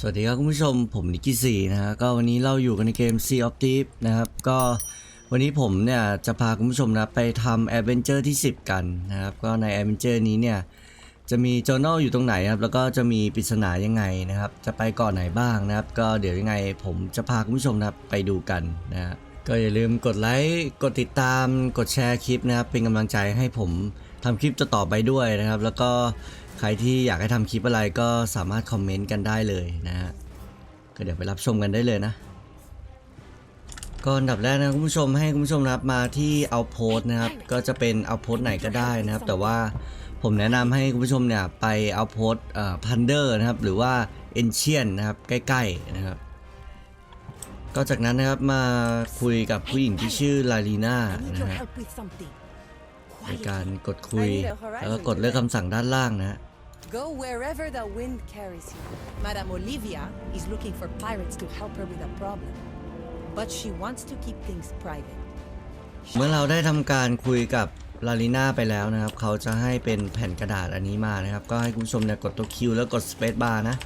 สวัสดีครับคุณผู้ชมผมนิกกี้สีนะฮะก็วันนี้เราอยู่กันในเกม Sea of Thieves นะครับก็วันนี้ผมเนี่ยจะพาคุณผู้ชมนะไปทำ Adventure ที่ 10 กันนะครับก็ใน Adventure นี้เนี่ยจะมี Journal อยู่ตรงไหนครับแล้วก็จะมีปริศนายังไงนะครับ จะไปเก่อนไหนบ้างนะครับ ก็เดี๋ยวยังไงผมจะพาคุณผู้ชมนะไปดูกันนะฮะก็อย่าลืมกดไลค์กดติดตามกดแชร์คลิปนะครับเป็นกำลังใจให้ผม ทำคลิปจะต่อไปด้วยนะครับ แล้วก็ใครที่อยากให้ทำคลิปอะไรก็สามารถคอมเมนต์กันได้เลยนะฮะก็เดี๋ยวไปรับชมกันได้เลยนะก็อันดับแรกนะคุณผู้ชมให้คุณผู้ชมนะครับมาที่เอาโพสนะครับ ก็จะเป็นเอาโพสไหนก็ได้นะครับ แต่ว่าผมแนะนำให้คุณผู้ชมเนี่ยไปเอาโพสเอ่อพันเดอร์นะครับ หรือว่าเอนเชียนนะครับใกล้ๆนะครับ ก็จากนั้นนะครับมาคุยกับผู้หญิงที่ชื่อลาลีน่านะ your ฮะ help with something. ในการกดคุย แล้วก็กดเลือกคำสั่งด้านล่างนะฮะ Go wherever the wind carries you. Madame Olivia is looking for pirates to help her with a problem. But she wants to keep things private. เมื่อเราได้ทำการคุยกับลาลิน่าไปแล้วนะครับ เขาจะให้เป็นแผ่นกระดาษอันนี้มานะครับ ก็ให้คุณผู้ชมเนี่ยกดตัวคิวแล้วกด Space Bar นะ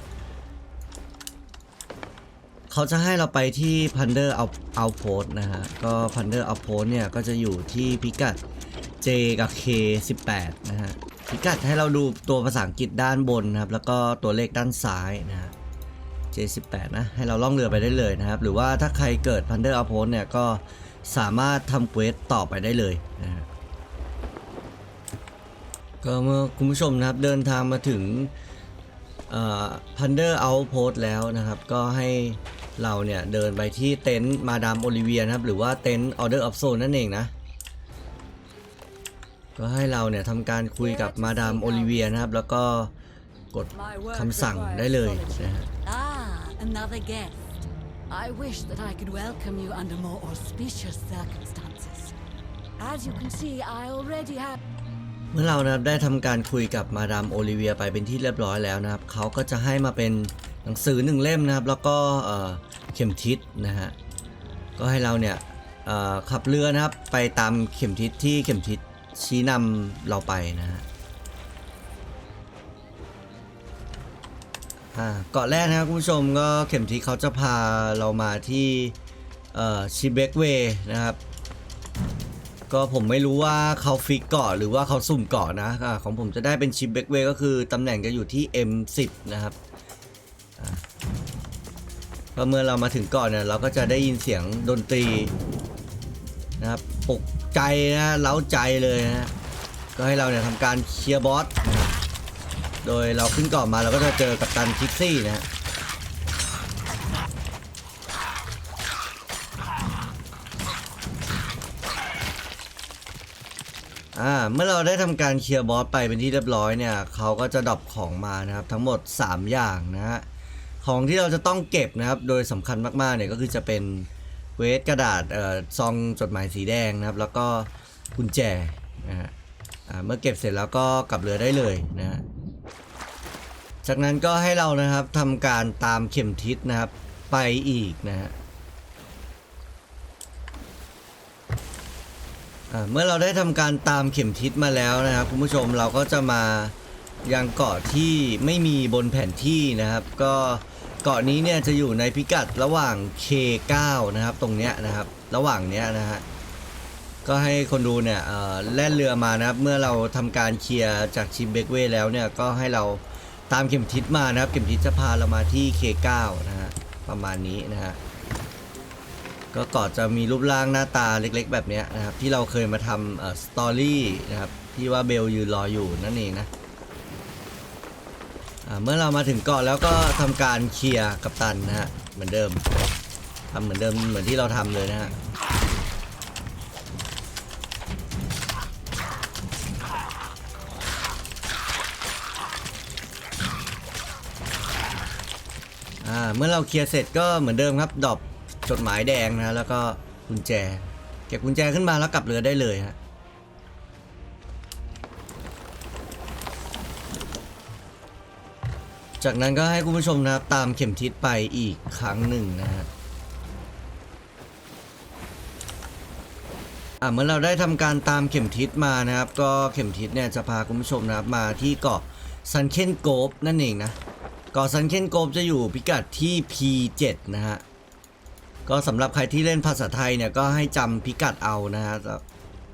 เขาจะให้เราไปที่ Punder Out Outpost นะฮะ ก็ Punder Outpost เนี่ยก็จะอยู่ที่พิกัด J กับ K 18 นะฮะ พิกัดให้เราดูตัวภาษาอังกฤษด้านบนนะครับ แล้วก็ตัวเลขด้านซ้ายนะฮะ J18 นะ ให้เราล่องเรือไปได้เลยนะครับ หรือว่าถ้าใครเกิด Thunder Outpost เนี่ยก็สามารถทำเควสต่อไปได้เลยนะฮะก็เมื่อคุณผู้ชมนะครับเดินทางมาถึง Thunder Outpost แล้วนะครับ ก็ให้เราเนี่ยเดินไปที่เต็นท์มาดามโอลิเวียนะครับ หรือว่าเต็นท์ Order of Soul นั่นเองนะ ก็ให้เราเนี่ยทำการคุยกับมาดามโอลิเวียนะครับ แล้วก็กด My work คำสั่งได้เลยนะฮะ Ah, another guest. I wish that I could welcome you under more auspicious circumstances. As you can see, I already have. เมื่อเรานะครับได้ทำการคุยกับมาดามโอลิเวียไปเป็นที่เรียบร้อยแล้วนะครับเขาก็จะให้มาเป็นหนังสือหนึ่งเล่มนะครับ แล้วก็เอ่อเข็มทิศนะฮะก็ให้เราเนี่ยเอ่อขับเรือนะครับไปตามเข็มทิศที่เข็มทิศ ชี้นำเราไปนะฮะเกาะแรกนะครับคุณผู้ชมก็เข็มทิศเขาจะพาเรามาที่ชิเบกเวนะครับ ก็ผมไม่รู้ว่าเขาฟิกเกาะหรือว่าเขาสุ่มเกาะนะอาของผมจะได้เป็นชิเบกเวก็คือตำแหน่งจะอยู่ที่ M10 นะครับพอเมื่อเรามาถึงเกาะเนี่ยเราก็จะได้ยินเสียงดนตรี นะครับปลุกใจนะเล้าใจเลยนะก็ให้เราเนี่ยทำการเคลียร์บอสโดยเราขึ้นเกาะมาเราก็จะเจอกับตันคิกซี่นะฮะอ่าเมื่อเราได้ทำการเคลียร์บอสไปเป็นที่เรียบร้อยเนี่ยเขาก็จะดรอปของมานะครับทั้งหมด 3 อย่างนะฮะของที่เราจะต้องเก็บนะครับโดยสำคัญมากๆเนี่ยก็คือจะเป็น เวทกระดาษเอ่อซองจดหมายสีแดงนะครับ แล้วก็กุญแจนะฮะเมื่อเก็บเสร็จแล้วก็กลับเรือได้เลยนะฮะจากนั้นก็ให้เรานะครับทำการตามเข็มทิศนะครับไปอีกนะฮะเมื่อเราได้ทำการตามเข็มทิศมาแล้วนะครับคุณผู้ชมเราก็จะมายังเกาะที่ไม่มีบนแผนที่นะครับ ก็ เกาะนี้เนี่ยจะอยู่ในพิกัดระหว่าง K9 นะครับ ตรงเนี้ยนะครับ ระหว่างเนี้ยนะฮะก็ให้คนดูเนี่ยแล่นเรือมานะครับ เมื่อเราทำการเคลียร์จากชิมเบกเวแล้วเนี่ยก็ให้เราตามเข็มทิศมานะครับ เข็มทิศจะพาเรามาที่ K9 นะฮะประมาณนี้นะฮะก็เกาะจะมีรูปร่างหน้าตาเล็กๆ แบบเนี้ยนะครับ ที่เราเคยมาทำสตอรี่นะครับที่ว่าเบลยืนรออยู่นั่นเองนะ เมื่อเรามาถึงเกาะแล้วก็ทำการเคลียร์กับตันนะฮะเหมือนเดิมทำเหมือนเดิมเหมือนที่เราทำเลยนะฮะเมื่อเราเคลียร์เสร็จก็เหมือนเดิมครับดรอปจดหมายแดงนะฮะแล้วก็กุญแจ เก็บกุญแจขึ้นมาแล้วกลับเรือได้เลยฮะ จากนั้นก็ให้คุณผู้ชมนะครับตามเข็มทิศไปอีกครั้งหนึ่งนะฮะอะเมื่อเราได้ทำการตามเข็มทิศมานะครับ ก็เข็มทิศเนี่ยจะพาคุณผู้ชมนะครับมาที่เกาะซันเคนโกฟนั่นเองนะเกาะซันเคนโกบจะอยู่พิกัดที่ P7 นะฮะก็สำหรับใครที่เล่นภาษาไทยเนี่ยก็ให้จำพิกัดเอานะฮะ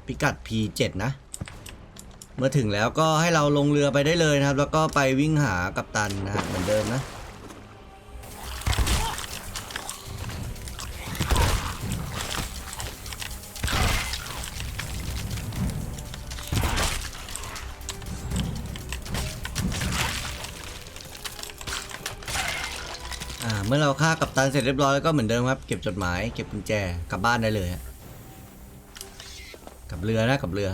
พิกัด P7 นะ เมื่อถึงแล้วก็ให้เราลงเรือไปได้เลยนะครับ แล้วก็ไปวิ่งหากัปตันนะฮะเหมือนเดิมนะอ่าเมื่อเราฆ่ากัปตันเสร็จเรียบร้อยแล้วก็เหมือนเดิมครับเก็บจดหมายเก็บกุญแจกลับบ้านได้เลยกับเรือนะกับเรือ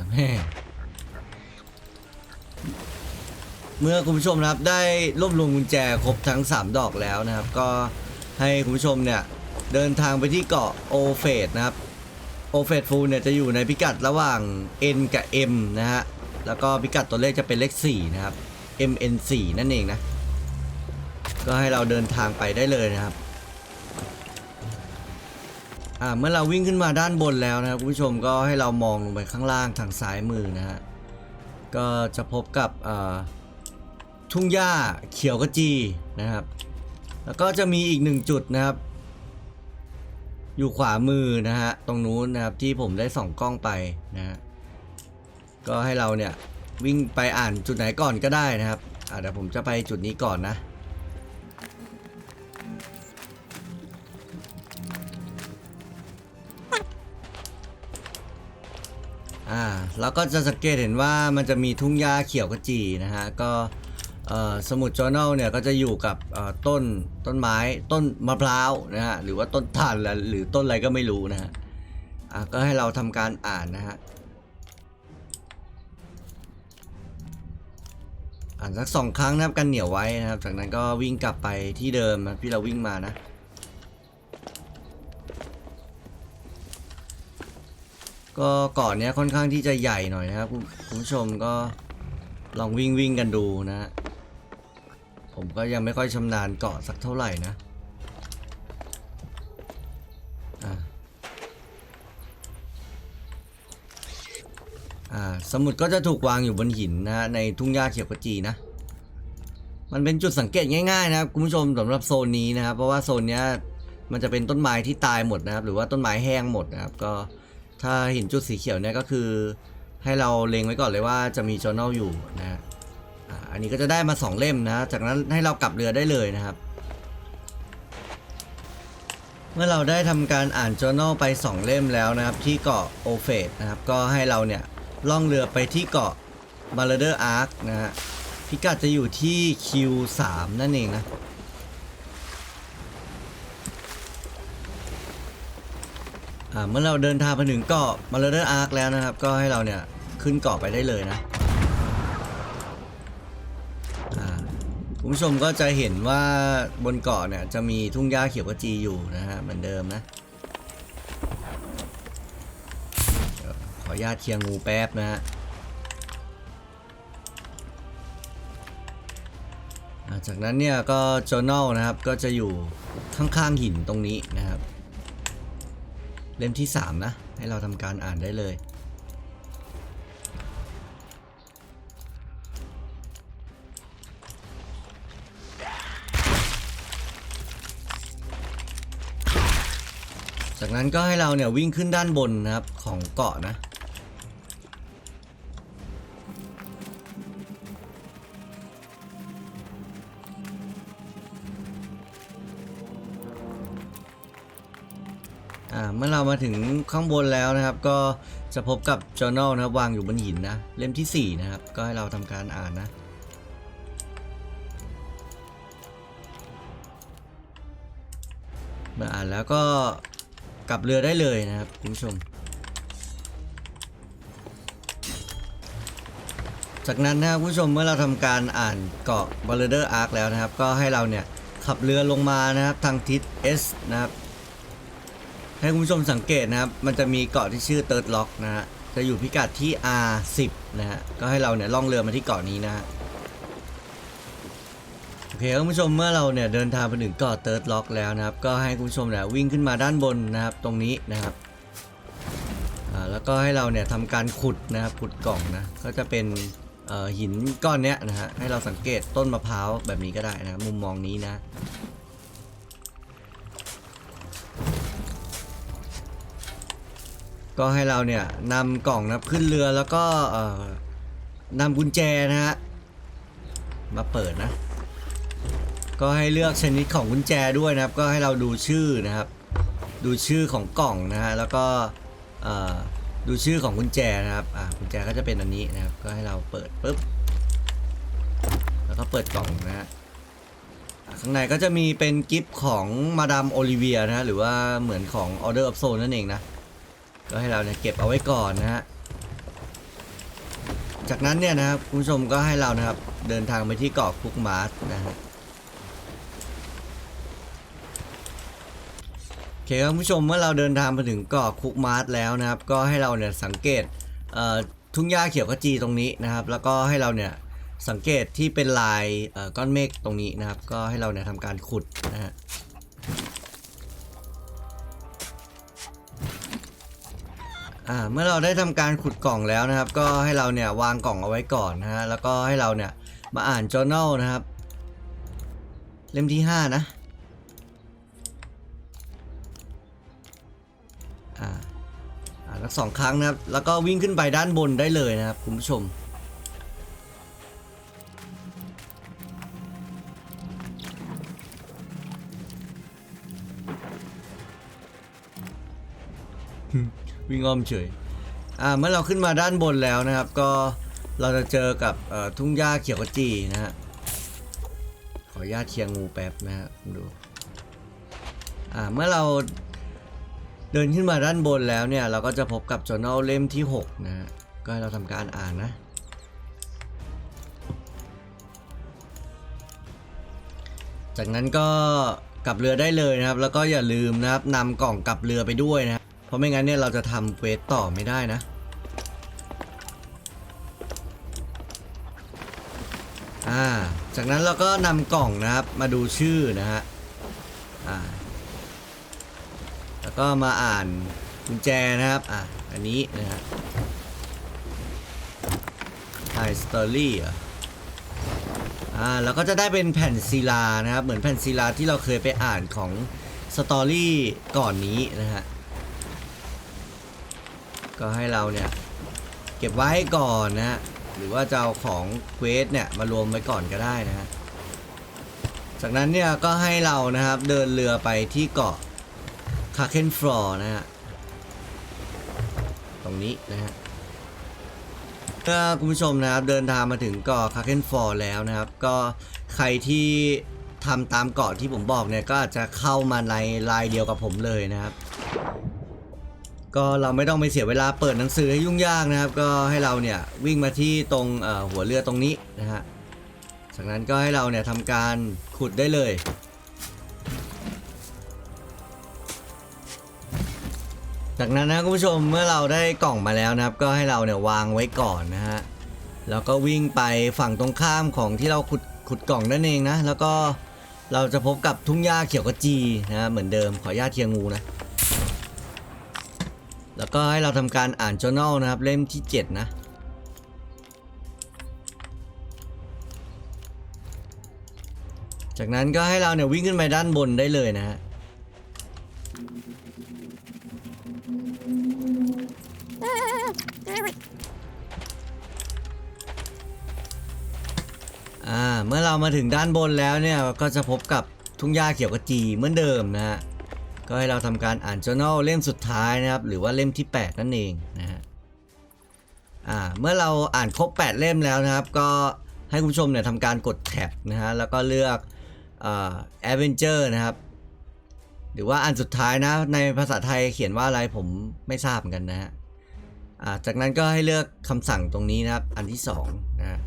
เมื่อคุณผู้ชมนะครับได้รวบรวมกุญแจครบทั้ง 3 ดอกแล้วนะครับ ก็ให้คุณผู้ชมเนี่ยเดินทางไปที่เกาะโอเฟตนะครับโอเฟตฟูเนี่ยจะอยู่ในพิกัดระหว่าง N กับ M นะฮะแล้วก็พิกัดตัวเลขจะเป็นเลข 4 นะครับ MN4 นั่นเองนะ ก็ให้เราเดินทางไปได้เลยนะครับอ่าเมื่อเราวิ่งขึ้นมาด้านบนแล้วนะครับคุณผู้ชมก็ให้เรามองลงไปข้างล่างทางซ้ายมือนะฮะก็จะพบกับอ่า ทุ่งหญ้าเขียวกระจีนะครับ แล้วก็จะมีอีกหนึ่งจุดนะครับ อยู่ขวามือนะฮะตรงนู้นนะครับที่ผมได้ส่องกล้องไปนะฮะก็ให้เราเนี่ยวิ่งไปอ่านจุดไหนก่อนก็ได้นะครับอ่าเดี๋ยวผมจะไปจุดนี้ก่อนนะอ่าแล้วก็จะสังเกตเห็นว่ามันจะมีทุ่งหญ้าเขียวขจีนะฮะก็ สมุดจอ r n a l เนี่ยก็จะอยู่กับต้นต้นไม้ต้นมะพร้าวนะฮะหรือว่าต้นถ่านหรือต้นอะไรก็ไม่รู้นะฮะก็ให้เราทำการอ่านนะฮะอ่านสักสองครั้งนะครับกันเหนียวไว้นะครับ จากนั้นก็วิ่งกลับไปที่เดิมนะที่เราวิ่งมานะก็เกาะเนี้ยค่อนข้างที่จะใหญ่หน่อยนะครับคุณผู้ชมก็ลองวิ่งวิ่งกันดูนะฮะ ผมก็ยังไม่ค่อยชำนาญเกาะสักเท่าไหร่นะอ่าสมุดก็จะถูกวางอยู่บนหินนะฮะในทุ่งหญ้าเขียวขจีนะ มันเป็นจุดสังเกตง่ายๆนะครับคุณผู้ชมสำหรับโซนนี้นะครับ เพราะว่าโซนเนี้ยมันจะเป็นต้นไม้ที่ตายหมดนะครับ หรือว่าต้นไม้แห้งหมดนะครับ ก็ถ้าเห็นจุดสีเขียวเนี่ยก็คือ ให้เราเล็งไว้ก่อนเลยว่าจะมี journal อยู่นะฮะ อันนี้ก็จะได้มา2เล่มนะ จากนั้นให้เรากลับเรือได้เลยนะครับ เมื่อเราได้ทำการอ่าน journal ไป 2 เล่มแล้วนะครับ ที่เกาะโอเฟตนะครับ ก็ให้เราเนี่ยล่องเรือไปที่เกาะ b a l l a d e r Arc นะฮะพิกัดจะอยู่ที่ Q3 นั่นเองนะเมื่อเราเดินทางไปถึงเกาะมาเลเดอร์อาร์คแล้วนะครับ ก็ให้เราเนี่ยขึ้นเกาะไปได้เลยนะ คุณผู้ชมก็จะเห็นว่าบนเกาะเนี่ยจะมีทุ่งหญ้าเขียวกระจีอยู่นะฮะเหมือนเดิมนะขออนุญาตเคลียร์งูแป๊บนะฮะจากนั้นเนี่ยก็ journal นะครับก็จะอยู่ข้างๆหินตรงนี้นะครับ เล่มที่ 3 นะ ให้เราทำการอ่านได้เลย นั้นก็ให้เราเนี่ยวิ่งขึ้นด้านบนนะครับของเกาะนะ อ่าเมื่อเรามาถึงข้างบนแล้วนะครับ ก็จะพบกับ journal นะครับวางอยู่บนหินนะ เล่มทีสี่4 นะครับ ก็ให้เราทำการอ่านนะเมื่ออ่านแล้วก็ กลับเรือได้เลยนะครับคุณผู้ชม จากนั้นนะครับคุณผู้ชมเมื่อเราทำการอ่านเกาะ b a l l a d e r Arc แล้วนะครับ ก็ให้เราเนี่ยขับเรือลงมานะครับทางทิศ S นะครับ ให้คุณผู้ชมสังเกตนะครับ มันจะมีเกาะที่ชื่อเติร์ดล็อกนะฮะจะอยู่พิกัดที่ R10 นะฮะก็ให้เราเนี่ยล่องเรือมาที่เกาะนี้นะฮะ อเคคุณผู้ชมเมื่อเราเนี่ยเดินทางไปถึงเกาะเติร์ดล็อกแล้วนะครับ ก็ให้คุณผู้ชมเนี่ยวิ่งขึ้นมาด้านบนนะครับตรงนี้นะครับอ่าแล้วก็ให้เราเนี่ยทำการขุดนะครับขุดกล่องนะก็จะเป็นเอ่อหินก้อนเนี้ยนะฮะให้เราสังเกตต้นมะพร้าวแบบนี้ก็ได้นะมุมมองนี้นะก็ให้เราเนี่ยนำกล่องนะครับขึ้นเรือแล้วก็นำกุญแจนะฮะมาเปิดนะ ก็ให้เลือกชนิดของกุญแจด้วยนะครับ ก็ให้เราดูชื่อนะครับ ดูชื่อของกล่องนะฮะแล้วก็ดูชื่อของกุญแจนะครับอ่ากุญแจก็จะเป็นอันนี้นะครับ ก็ให้เราเปิดปุ๊บแล้วก็เปิดกล่องนะฮะข้างในก็จะมีเป็นกิฟต์ของมาดามโอลิเวียนะฮะหรือว่าเหมือนของ Order of Soul นั่นเองนะ ก็ให้เราเนี่ยเก็บเอาไว้ก่อนนะฮะจากนั้นเนี่ยนะครับคุณผู้ชมก็ให้เรานะครับเดินทางไปที่เกาะคุกมาร์สนะฮะ โอเคครับผู้ชมเมื่อเราเดินทางมาถึงเกาะคุกมาร์สแล้วนะครับ ก็ให้เราเนี่ยสังเกตเทุ่งหญ้าเขียวขจีตรงนี้นะครับ แล้วก็ให้เราเนี่ยสังเกตที่เป็นลายก้อนเมฆตรงนี้นะครับ ก็ให้เราเนี่ยทำการขุดนะฮะเมื่อเราได้ทำการขุดกล่องแล้วนะครับ ก็ให้เราเนี่ยวางกล่องเอาไว้ก่อนนะฮะแล้วก็ให้เราเนี่ยมาอ่าน journal นะครับ เล่มที่ 5 นะ สักสองครั้งนะครับ แล้วก็วิ่งขึ้นไปด้านบนได้เลยนะครับคุณผู้ชม วิ่งอ้อมเฉย อ่าเมื่อเราขึ้นมาด้านบนแล้วนะครับ ก็เราจะเจอกับทุ่งหญ้าเขียวขจีนะฮะ ขออนุญาตเคียงงูแป๊บนะฮะดู อ่าเมื่อเรา เดินขึ้นมาด้านบนแล้วเนี่ย เราก็จะพบกับ journal เล่มที่ 6นะฮะก็ให้เราทำการอ่านนะ จากนั้นก็กลับเรือได้เลยนะครับ แล้วก็อย่าลืมนะครับนำกล่องกลับเรือไปด้วยนะ เพราะไม่งั้นเนี่ยเราจะทำเควสต่อไม่ได้นะอ่าจากนั้นเราก็นำกล่องนะครับมาดูชื่อนะฮะ อ่า แล้ว ก็มาอ่านกุญแจนะครับ อ่าอันนี้นะฮะ High Story เหรออ่าแล้วก็จะได้เป็นแผ่นศิลานะครับ เหมือนแผ่นศิลาที่เราเคยไปอ่านของสตอรี่ก่อนนี้นะฮะ ก็ให้เราเนี่ย เก็บไว้ก่อนนะฮะ หรือว่าจะเอาของเควสเนี่ยมารวมไว้ก่อนก็ได้นะฮะ จากนั้นเนี่ยก็ให้เรานะครับเดินเรือไปที่เกาะ คาเคนฟลอร์นะฮะ ตรงนี้นะฮะเมื่อคุณผู้ชมนะครับเดินทางมาถึงเกาะคาเคนฟอร์แล้วนะครับ ก็ใครที่ทำตามเกาะที่ผมบอกเนี่ยก็อาจจะเข้ามาในลายเดียวกับผมเลยนะครับ ก็เราไม่ต้องไปเสียเวลาเปิดหนังสือให้ยุ่งยากนะครับ ก็ให้เราเนี่ยวิ่งมาที่ตรงหัวเรือตรงนี้นะฮะจากนั้นก็ให้เราเนี่ยทำการขุดได้เลย จากนั้นนะคุณผู้ชมเมื่อเราได้กล่องมาแล้วนะครับ ก็ให้เราเนี่ยวางไว้ก่อนนะฮะแล้วก็วิ่งไปฝั่งตรงข้ามของที่เราขุดขุดกล่องนั่นเองนะ แล้วก็เราจะพบกับทุ่งหญ้าเขียวกระจีนะฮะเหมือนเดิมขออนุญาตเทียงงูนะ แล้วก็ให้เราทำการอ่าน journal นะครับเล่มที่ 7 นะจากนั้นก็ให้เราเนี่ยวิ่งขึ้นไปด้านบนได้เลยนะฮะ อ่าเมื่อเรามาถึงด้านบนแล้วเนี่ยก็จะพบกับทุ่งหญ้าเขียวกระจีเหมือนเดิมนะฮะก็ให้เราทำการอ่าน journal เล่มสุดท้ายนะครับ หรือว่าเล่มที่ 8 นั่นเองนะฮะอ่าเมื่อเราอ่านครบ 8 เล่มแล้วนะครับ ก็ให้คุณผู้ชมเนี่ยทำการกดแท็บนะฮะแล้วก็เลือกอ่า adventure นะครับ หรือว่าอันสุดท้ายนะในภาษาไทยเขียนว่าอะไรผมไม่ทราบเหมือนกันนะฮะจากนั้นก็ให้เลือกคำสั่งตรงนี้นะครับ อันที่2นะฮะ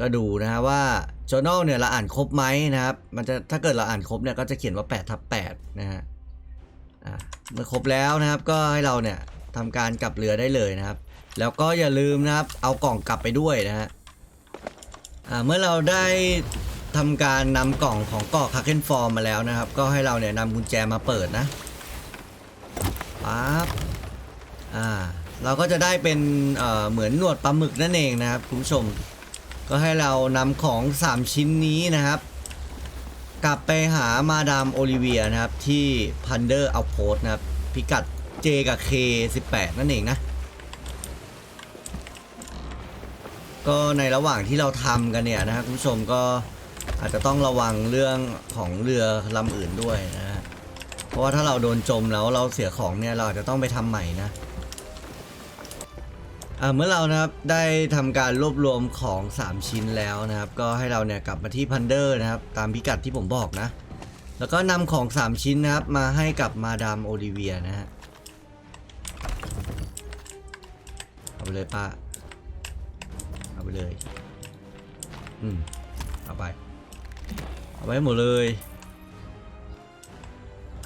ก็ดูนะฮะว่า journal เนี่ยเราอ่านครบไหมนะครับ มันจะถ้าเกิดเราอ่านครบเนี่ยก็จะเขียนว่า8ทับ8นะฮะอ่าเมื่อครบแล้วนะครับก็ให้เราเนี่ยทำการกลับเรือได้เลยนะครับ แล้วก็อย่าลืมนะครับ เอากล่องกลับไปด้วยนะฮะอ่าเมื่อเราได้ทำการนำกล่องของเกาะคาเคนฟอร์มมาแล้วนะครับ ก็ให้เราเนี่ยนำกุญแจมาเปิดนะปั๊บอ่าเราก็จะได้เป็นเอ่อเหมือนหนวดปลาหมึกนั่นเองนะครับคุณผู้ชม ก็ให้เรานำของ 3 ชิ้นนี้นะครับ กลับไปหามาดามโอลิเวียนะครับ ที่พันเดอร์เอาโพสนะครับ พิกัด J กับ K 18 นั่นเองนะ ก็ในระหว่างที่เราทำกันเนี่ยนะครับคุณผู้ชมก็อาจจะต้องระวังเรื่องของเรือลำอื่นด้วยนะ เพราะว่าถ้าเราโดนจมแล้วเราเสียของเนี่ยเราอาจจะต้องไปทำใหม่นะ เมื่อเรานะครับได้ทำการรวบรวมของ 3 ชิ้นแล้วนะครับ ก็ให้เราเนี่ยกลับมาที่พันเดอร์นะครับ ตามพิกัดที่ผมบอกนะ แล้วก็นำของ 3 ชิ้นนะครับ มาให้กับมาดามโอลิเวียนะฮะเอาไปเลยป้า เอาไปเลย อืม เอาไป เอาไปหมดเลย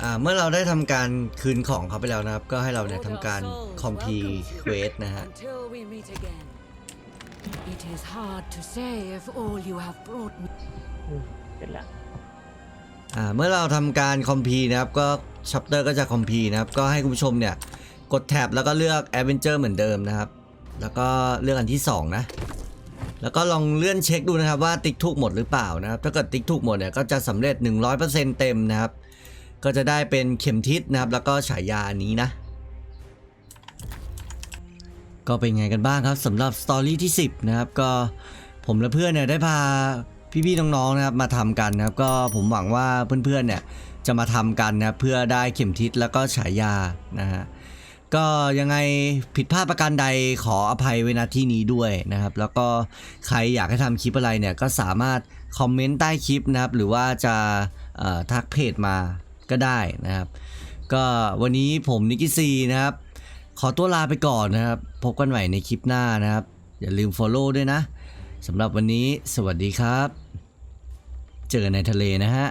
อ่าเมื่อเราได้ทำการคืนของเขาไปแล้วนะครับ ก็ให้เราเนี่ยทำการคอมพีเควสนะฮะ Until we meet again. It is hard to say if all you have brought me เสร็จแล้วอ่าเมื่อเราทำการคอมพีนะครับก็ชัปเตอร์ก็จะคอมพีนะครับ ก็ให้คุณผู้ชมเนี่ยกดแท็บแล้วก็เลือก Adventure เหมือนเดิมนะครับ แล้วก็เลือกอันที่ 2 นะ แล้วก็ลองเลื่อนเช็คดูนะครับว่าติ๊กถูกหมดหรือเปล่านะครับ ถ้าเกิดติ๊กถูกหมดเนี่ยก็จะสำเร็จ 100%เต็มนะครับ ก็จะได้เป็นเข็มทิศนะครับ แล้วก็ฉายาอันนี้นะ ก็เป็นไงกันบ้างครับสำหรับสตอรี่ที่ 10 นะครับ ก็ผมและเพื่อนเนี่ยได้พาพี่ๆน้องๆนะครับมาทำกันนะครับ ก็ผมหวังว่าเพื่อนๆเนี่ยจะมาทำกันนะเพื่อได้เข็มทิศแล้วก็ฉายานะฮะก็ยังไงผิดพลาดประการใดขออภัยไว้ณที่นี้ด้วยนะครับ แล้วก็ใครอยากให้ทำคลิปอะไรเนี่ยก็สามารถคอมเมนต์ใต้คลิปนะครับ หรือว่าจะทักเพจมา ก็ได้นะครับ ก็วันนี้ผมนิกิซีนะครับ ขอตัวลาไปก่อนนะครับ พบกันใหม่ในคลิปหน้านะครับ อย่าลืม Follow ด้วยนะสำหรับวันนี้สวัสดีครับ เจอกันในทะเลนะฮะ